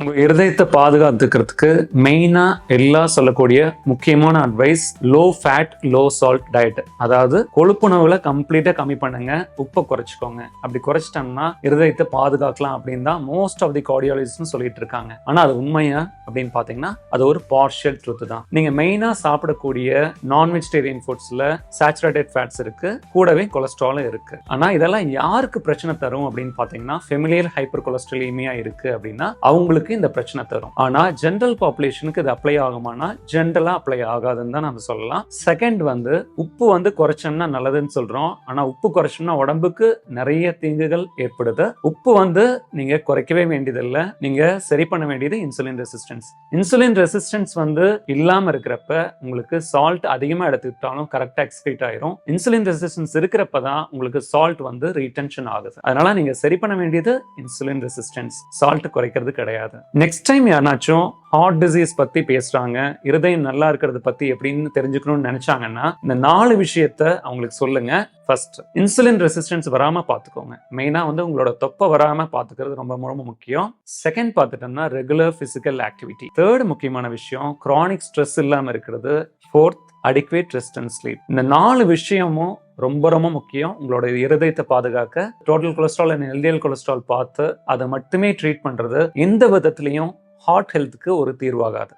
உங்கள் இருதயத்தை பாதுகாத்துக்கிறதுக்கு மெயினாக எல்லா சொல்லக்கூடிய முக்கியமான advice low fat low salt diet அதாவது கொழுப்புணவுல கம்ப்ளீட்டாக கம்மி பண்ணுங்க. உப்பை குறைச்சிக்கோங்க. அப்படி குறைச்சிட்டோம்னா இருதயத்தை பாதுகாக்கலாம் அப்படின்னு தான் மோஸ்ட் ஆஃப் தி கார்டியாலஜிஸ்ட்னு சொல்லிட்டு இருக்காங்க. ஆனால் அது உண்மையா அப்படின்னு பார்த்தீங்கன்னா அது ஒரு பார்ஷியல் ட்ரூத் தான். நீங்கள் மெயினாக சாப்பிடக்கூடிய நான் வெஜிடேரியன் ஃபுட்ஸில் சேச்சுரேட்டட் ஃபேட்ஸ் இருக்குது கூடவே கொலஸ்ட்ராலும் இருக்குது ஆனால் இதெல்லாம் யாருக்கு பிரச்சனை தரும் அப்படின்னு பார்த்தீங்கன்னா ஃபெமிலியர் ஹைப்பர் கொலஸ்ட்ரலீமியா இருக்குது அப்படின்னா அவங்களுக்கு இந்த பிரச்சனை தரும். ஆனா ஜென்ரல் பாப்புலேஷனுக்கு இது அப்ளை ஆகுமானா ஜென்ரலா அப்ளை ஆகாதுன்னு தான் நம்ம சொல்லலாம். செகண்ட் வந்து உப்பு வந்து குறைச்சோம்னா நல்லதுன்னு சொல்றோம். ஆனா உப்பு குறைச்சோம்னா உடம்புக்கு நிறைய தீங்குகள் ஏற்படுது. உப்பு வந்து நீங்க குறைக்கவே வேண்டியதில்லை. நீங்க சரி பண்ண வேண்டியது இன்சுலின் ரெசிஸ்டன்ஸ் இன்சுலின் ரெசிஸ்டன்ஸ் வந்து இல்லாம இருக்கிறப்ப உங்களுக்கு சால்ட் அதிகமா எடுத்துக்கிட்டாலும் கரெக்டா எக்ஸ்கிரீட் ஆயிரும். இன்சுலின் ரெசிஸ்டன்ஸ் இருக்கிறப்ப தான் உங்களுக்கு சால்ட் வந்து ரீடென்ஷன் ஆகுது. அதனால நீங்க சரி பண்ண வேண்டியது இன்சுலின் ரெசிஸ்டன்ஸ் சால்ட் குறைக்கிறது கிடையாது. நெக்ஸ்ட் டைம் யாருனாச்சும் ஹார்ட் டிசீஸ் பத்தி பேசுறாங்க இருதயம் நல்லா இருக்கிறது பத்தி எப்படின்னு தெரிஞ்சுக்கணும்னு நினைச்சாங்கன்னா இந்த நாலு விஷயத்த அவங்களுக்கு சொல்லுங்க. ஃபர்ஸ்ட் இன்சுலின் ரெசிஸ்டன்ஸ் வராமல் பார்த்துக்கோங்க. மெயினாக வந்து உங்களோட தொப்பை வராமல் பார்த்துக்கிறது ரொம்ப ரொம்ப முக்கியம். செகண்ட் பார்த்துட்டோம்னா ரெகுலர் ஃபிசிக்கல் ஆக்டிவிட்டி தேர்ட் முக்கியமான விஷயம் க்ரானிக் ஸ்ட்ரெஸ் இல்லாமல் இருக்கிறது. Fourth adequate rest and sleep இந்த நாலு விஷயமும் ரொம்ப ரொம்ப முக்கியம். உங்களோட இருதயத்தை பாதுகாக்க total cholesterol and LDL cholesterol பார்த்து அதை மட்டுமே ட்ரீட் பண்ணுறது எந்த விதத்துலையும் ஹார்ட் ஹெல்த்துக்கு ஒரு தீர்வாகாது.